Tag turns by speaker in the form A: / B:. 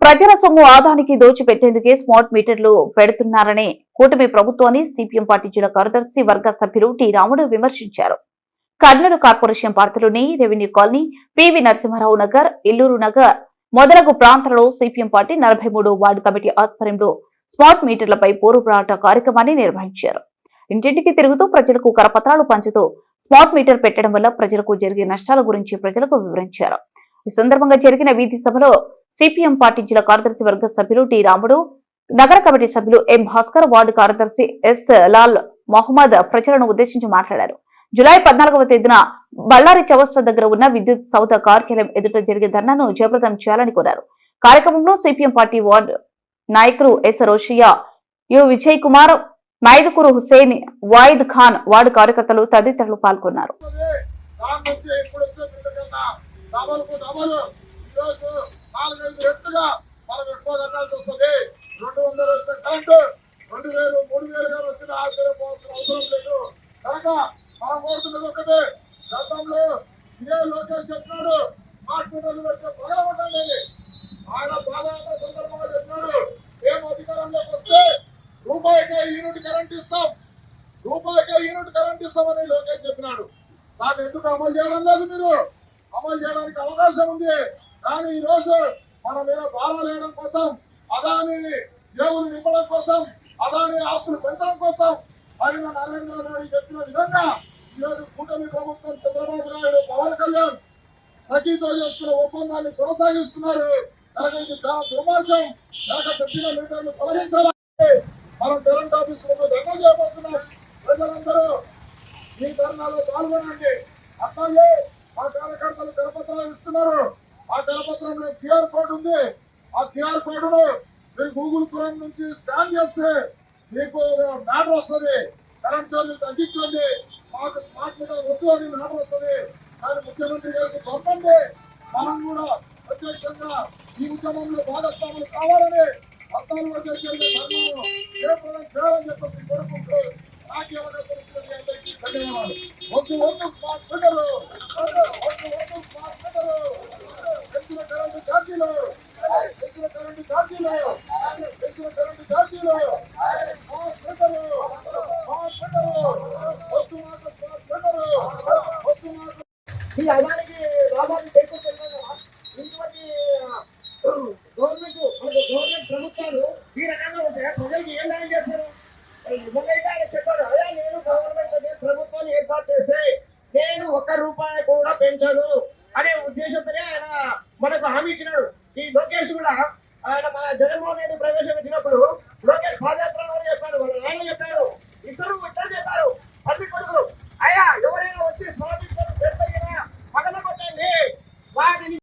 A: ప్రజల సొమ్ము ఆదానికి దోచిపెట్టేందుకే స్మార్ట్ మీటర్లు పెడుతున్నారని కూటమి ప్రభుత్వాన్ని సిపిఎం పార్టీ జిల్లా కార్యదర్శి వర్గ సభ్యులు టి రాముడు విమర్శించారు. కర్నూలు కార్పొరేషన్ పార్టీలోని revenue colony P V Narasimharao Nagar Illuru Nagar మొదలగు ప్రాంతాలలో సిపిఎం పార్టీ నలభై మూడు వార్డు కమిటీ ఆధ్వర్యంలో స్మార్ట్ మీటర్లపై పోరుపోరాట కార్యక్రమాన్ని నిర్వహించారు. ఇంటింటికి తిరుగుతూ ప్రజలకు కరపత్రాలు పంచుతూ స్మార్ట్ మీటర్ పెట్టడం వల్ల ప్రజలకు జరిగే నష్టాల గురించి ప్రజలకు వివరించారు. ఈ సందర్భంగా జరిగిన వీధి సభలో సిపిఎం పార్టీ జిల్లా కార్యదర్శి వర్గ సభ్యులు టి రాముడు నగర కమిటీ సభ్యులు ఎం భాస్కర్ వార్డు కార్యదర్శి ఎస్ లాల్ మొహమ్మద్ ప్రజలను ఉద్దేశించి మాట్లాడారు. జులై పద్నాలుగవ తేదీన బళ్ళారి చౌరస్తా దగ్గర ఉన్న విద్యుత్ సౌధ కార్యాలయం ఎదుట జరిగే ధర్నాను జయప్రదం చేయాలని కోరారు. కార్యక్రమంలో సిపిఎం పార్టీ వార్డు నాయకులు S Roshiya U Vijay Kumar Mydukur Hussain Wahid Khan ward కార్యకర్తలు తదితరులు పాల్గొన్నారు.
B: దాని నుంచి డబల్కు డబల్ ఈరోజు నాలుగైదు రెట్టుగా మనం ఎక్కువ కట్టాల్సి వస్తుంది. రెండు వందలు వచ్చిన కరెంటు రెండు వేలు మూడు వేలుగా వచ్చిన ఆశ్చర్యపోవాల్సిన అవసరం లేదు. కనుక మనం కోరుతున్నది ఒకటే గతంలో ఇదే లోకేష్ చెప్పినాడు స్మార్ట్ మీటర్లు పెట్టే పగల ఉండండి ఆయన బాధాత సందర్భంగా చెప్పినాడు మేము అధికారంలోకి వస్తే రూపాయికే యూనిట్ కరెంట్ ఇస్తాం. రూపాయికే యూనిట్ కరెంట్ ఇస్తామని లోకేష్ చెప్పినాడు. దాన్ని ఎందుకు అమలు చేయడం లేదు మీరు? అమలు చేయడానికి అవకాశం ఉంది. కానీ ఈ రోజు మన మీద భారాలు వేయడం కోసం అదాని దేవుని నింపడం కోసం అదాని ఆస్తులు పెంచడం కోసం ఆయన నరేంద్ర మోడీ చెప్పిన విధంగా ఈరోజు కూటమి ప్రభుత్వం చంద్రబాబు నాయుడు పవన్ కళ్యాణ్ సఖీతో చేసుకున్న ఒప్పందాన్ని కొనసాగిస్తున్నారు. కనుక ఇది చాలా దుర్మార్గం. కనుక పెట్టిన మీటర్లు తొలగించాలని మనం కరెంట్ ఆఫీసులో ధర్నా చేయబోతున్నాం. ప్రజలందరూ ఈ ధర్నాలో పాల్గొనండి. అట్లాగే మా కార్యకర్తలు కరపత్రాలు ఇస్తున్నారు. ఆ కరపత్రంలో క్యూఆర్ కోడ్ ఉంది. ఆ క్యూఆర్ కోడ్ను మీరు గూగుల్ క్రోమ్ నుంచి స్కాన్ చేస్తే మీకు మ్యాటర్ వస్తుంది. కరెంట్ ఛార్జీలు తగ్గించండి. మాకు స్మార్ట్ మీటర్ వద్దు అని మ్యాటర్ వస్తుంది. కానీ ముఖ్యమంత్రి గారికి పంపండి. మనం కూడా ప్రత్యక్షంగా ఈ ఉద్యమంలో భాగస్వాములు కావాలని పద్నాలుగు అధ్యక్షులు చేయాలని చెప్పేసి కోరుకుంటూ రాజ్యాంగ ఈ అవకాశం వద్దు వద్దు స్మార్ట్ మీటర్లు వద్దు వద్దు స్మార్ట్ మీటర్లు పెంచిన కరెంటు ఛార్జీలు పెంచిన కరెంటు ఛార్జీలు పెంచిన కరెంటు ఛార్జీలు స్మార్ట్ మీటర్లు స్మార్ట్ మీటర్లు వద్దు మాకు స్మార్ట్ వద్దు
C: రూపాయలు కూడా పెంచను అనే ఉద్దేశంతోనే ఆయన మనకు హామీ ఇచ్చినాడు. ఈ లోకేష్ కూడా ఆయన మన జగన్మోహన్ రెడ్డి ప్రవేశపెట్టి